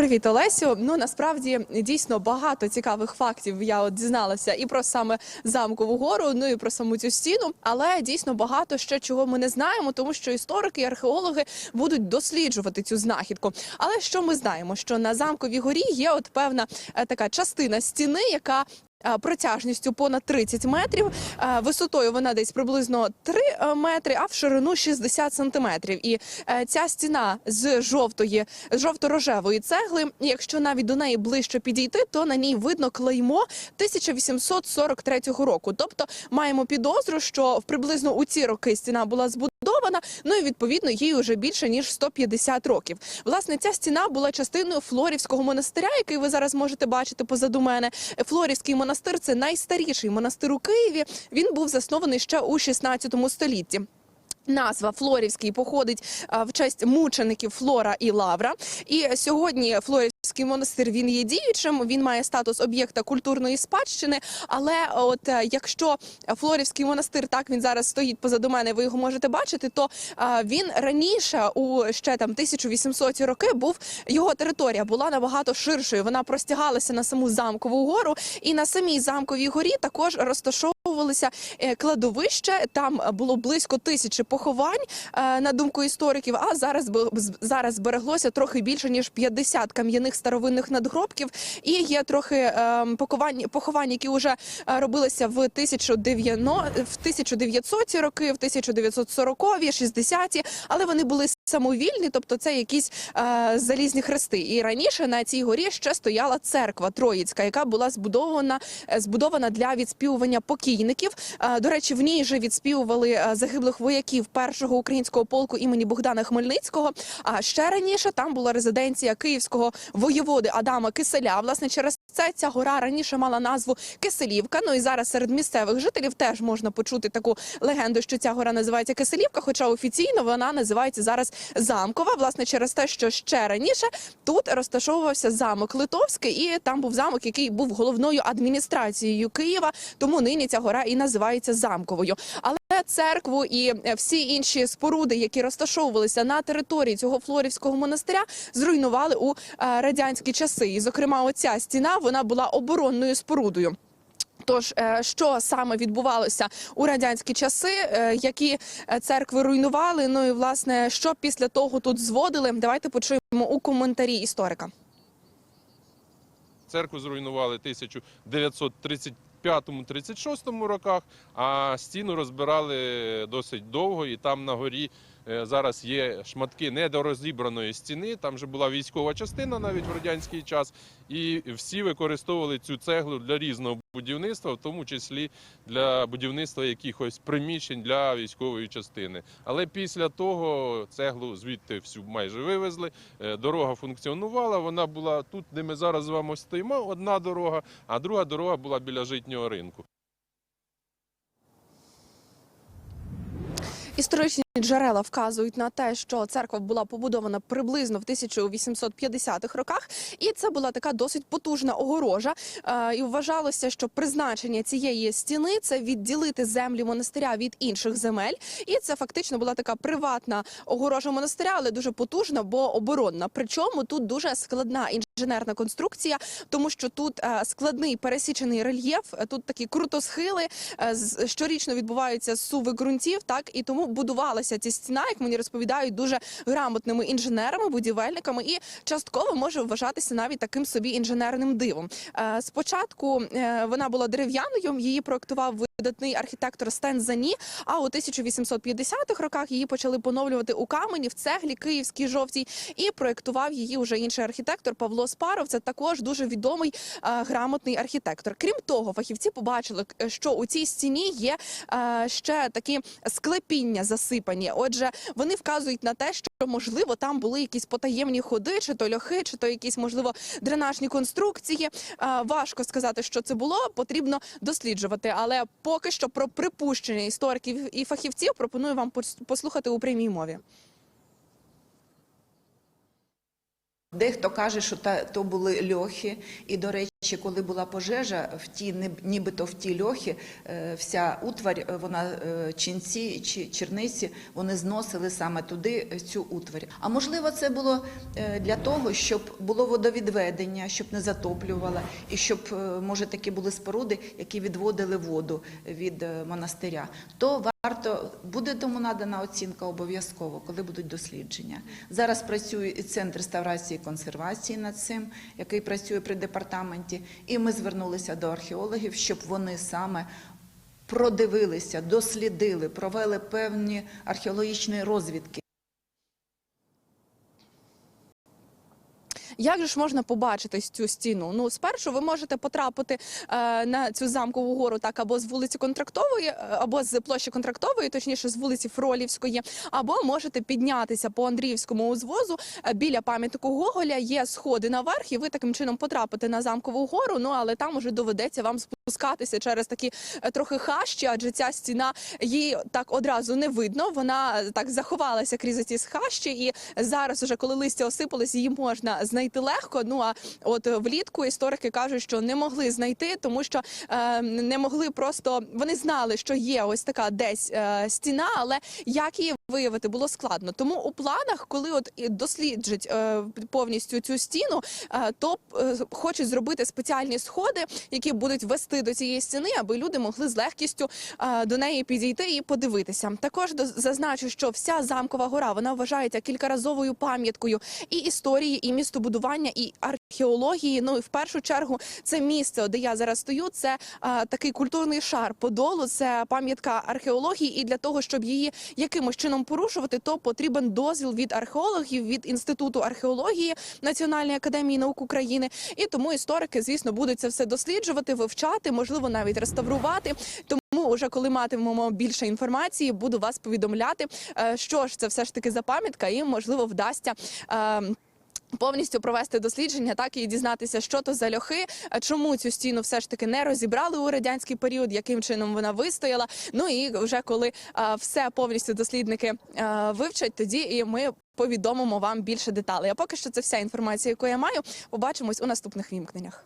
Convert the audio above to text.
Привіт, Олесю. Ну насправді дійсно багато цікавих фактів я от дізналася і про саме замкову гору, ну і про саму цю стіну. Але дійсно багато ще чого ми не знаємо, тому що історики і археологи будуть досліджувати цю знахідку. Але що ми знаємо? Що на замковій горі є от певна е, така частина стіни, яка Протяжністю понад 30 метрів, е, висотою вона десь приблизно 3 е, метри, а в ширину 60 сантиметрів. І е, ця стіна з жовтої, жовто-рожевої цегли. Якщо навіть до неї ближче підійти, то на ній видно клеймо 1843 року. Тобто маємо підозру, що в приблизно у ці роки стіна була збудована. Ну і відповідно їй вже більше ніж 150 років. Власне, ця стіна була частиною Флорівського монастиря, який ви зараз можете бачити позаду мене. Флорівський монастир це найстаріший монастир у Києві. Він був заснований ще у 16 столітті. Назва Флорівський походить в честь мучеників Флора і Лавра. І сьогодні Флорівський монастир він є діючим. Він має статус об'єкта культурної спадщини. Але от е, якщо Флорівський монастир так він зараз стоїть позаду мене, ви його можете бачити, то а, він раніше у ще там 1800 роки був його територія була набагато ширшою. Вона простягалася на саму замкову гору, і на самій замковій горі також розташовувалися е, кладовище. Там було близько тисячі поховань е, на думку істориків. А зараз зараз збереглося трохи більше ніж 50 кам'яних старовинних надгробків. І є трохи е, поховань, поховань, які вже е, робилися в 1990, в 1900 роки, в 1940-ті, 60-ті, але вони були самовільні, тобто це якісь е, залізні хрести. І раніше на цій горі ще стояла церква Троїцька, яка була збудована, е, збудована для відспівування покійників. Е, до речі, в ній же відспівували е, загиблих вояків першого українського полку імені Богдана Хмельницького. А ще раніше там була резиденція київського воєводи Адама Киселя. Власне, через це ця гора раніше мала назву Киселівка. Ну і зараз серед місцевих жителів теж можна почути таку легенду, що ця гора називається Киселівка, хоча офіційно вона називається зараз замкова. Власне, через те, що ще раніше тут розташовувався замок Литовський, і там був замок, який був головною адміністрацією Києва. Тому нині ця гора і називається замковою. Але церкву і всі інші споруди, які розташовувалися на території цього флорівського монастиря, зруйнували у е, радянські часи. І, зокрема, оця стіна вона була оборонною спорудою. Тож, е, що саме відбувалося у радянські часи, е, які е, церкви руйнували? Ну і власне, що після того тут зводили? Давайте почуємо у коментарі історика. Церкву зруйнували в 1935-36 роках, а стіну розбирали досить довго, і там на горі зараз є шматки недорозібраної стіни. Там же була військова частина навіть в радянський час, і всі використовували цю цеглу для різного будівництва, в тому числі для будівництва якихось приміщень для військової частини. Але після того цеглу звідти всю майже вивезли. Е, Дорога функціонувала. Вона була тут, де ми зараз з вами стоїмо. Одна дорога, а друга дорога була біля житнього ринку. Історичні джерела вказують на те, що церква була побудована приблизно в 1850-х роках, і це була така досить потужна огорожа. Е, І вважалося, що призначення цієї стіни це відділити землі монастиря від інших земель. І це фактично була така приватна огорожа монастиря, але дуже потужна, бо оборонна. Причому тут дуже складна інженерна конструкція, тому що тут е, складний пересічений рельєф, тут такі крутосхили, е, щорічно відбуваються суви ґрунтів, так і тому будувалася ця стіна, як мені розповідають, дуже грамотними інженерами, будівельниками, і частково може вважатися навіть таким собі інженерним дивом. Е, Спочатку е, вона була дерев'яною, її проектував видатний архітектор Стен Зані. А у 1850-х роках її почали поновлювати у камені в цеглі київській жовтій, і проектував її вже інший архітектор Павло Спаров. Це також дуже відомий е, грамотний архітектор. Крім того, фахівці побачили, е, що у цій стіні є е, ще такі склепіння засипані. Отже, вони вказують на те, що можливо там були якісь потаємні ходи, чи то льохи, чи то якісь можливо дренажні конструкції. Е, важко сказати, що це було. Потрібно досліджувати. Але поки що про припущення істориків і фахівців пропоную вам послухати у прямій мові. Дехто каже, що то були льохи, і, до речі, Ще коли була пожежа, в ті нібито в ті льохи, е, вся утварь, е, вона е, ченці чи черниці, вони зносили саме туди цю утварь. А можливо, це було для того, щоб було водовідведення, щоб не затоплювало, і щоб може такі були споруди, які відводили воду від монастиря. То варто буде тому надана оцінка обов'язково, коли будуть дослідження. Зараз працює і центр реставрації і консервації над цим, який працює при департаменті. І ми звернулися до археологів, щоб вони саме продивилися, дослідили, провели певні археологічні розвідки. Як же ж можна побачити цю стіну? Ну, спершу ви можете потрапити е, на цю замкову гору так або з вулиці Контрактової, е, або з площі Контрактової, точніше з вулиці Фролівської, або можете піднятися по Андріївському узвозу е, біля пам'ятнику Гоголя. Є сходи наверх, і ви таким чином потрапите на замкову гору. Ну але там уже доведеться вам спускатися через такі е, трохи хащі, адже ця стіна її так одразу не видно. Вона е, так заховалася крізь ці хащі, і зараз, уже коли листя осипалось, її можна знайти легко. Ну а от влітку історики кажуть, що не могли знайти, тому що е, не могли просто вони знали, що є ось така десь е, стіна, але як її виявити було складно. Тому у планах, коли от досліджать е, повністю цю стіну, е, то е, хочуть зробити спеціальні сходи, які будуть вести до цієї стіни, аби люди могли з легкістю до неї підійти і подивитися. Також зазначу, що вся замкова гора вона вважається кількаразовою пам'яткою і історії, і містобудування, і археології. Ну і в першу чергу це місце, де я зараз стою. Це е, такий культурний шар подолу. Це пам'ятка археології, і для того, щоб її якимось чином порушувати, то потрібен дозвіл від археологів від інституту археології Національної академії наук України. І тому історики, звісно, будуть це все досліджувати, вивчати, можливо, навіть реставрувати. Тому, уже коли матимемо більше інформації, буду вас повідомляти, е, що ж це все ж таки за пам'ятка, і можливо вдасться. е, Повністю провести дослідження, так і дізнатися, що то за льохи, чому цю стіну все ж таки не розібрали у радянський період, яким чином вона вистояла. Ну і вже коли а, все повністю дослідники а, вивчать, тоді і ми повідомимо вам більше деталей. А поки що це вся інформація, яку я маю. Побачимось у наступних вімкненнях.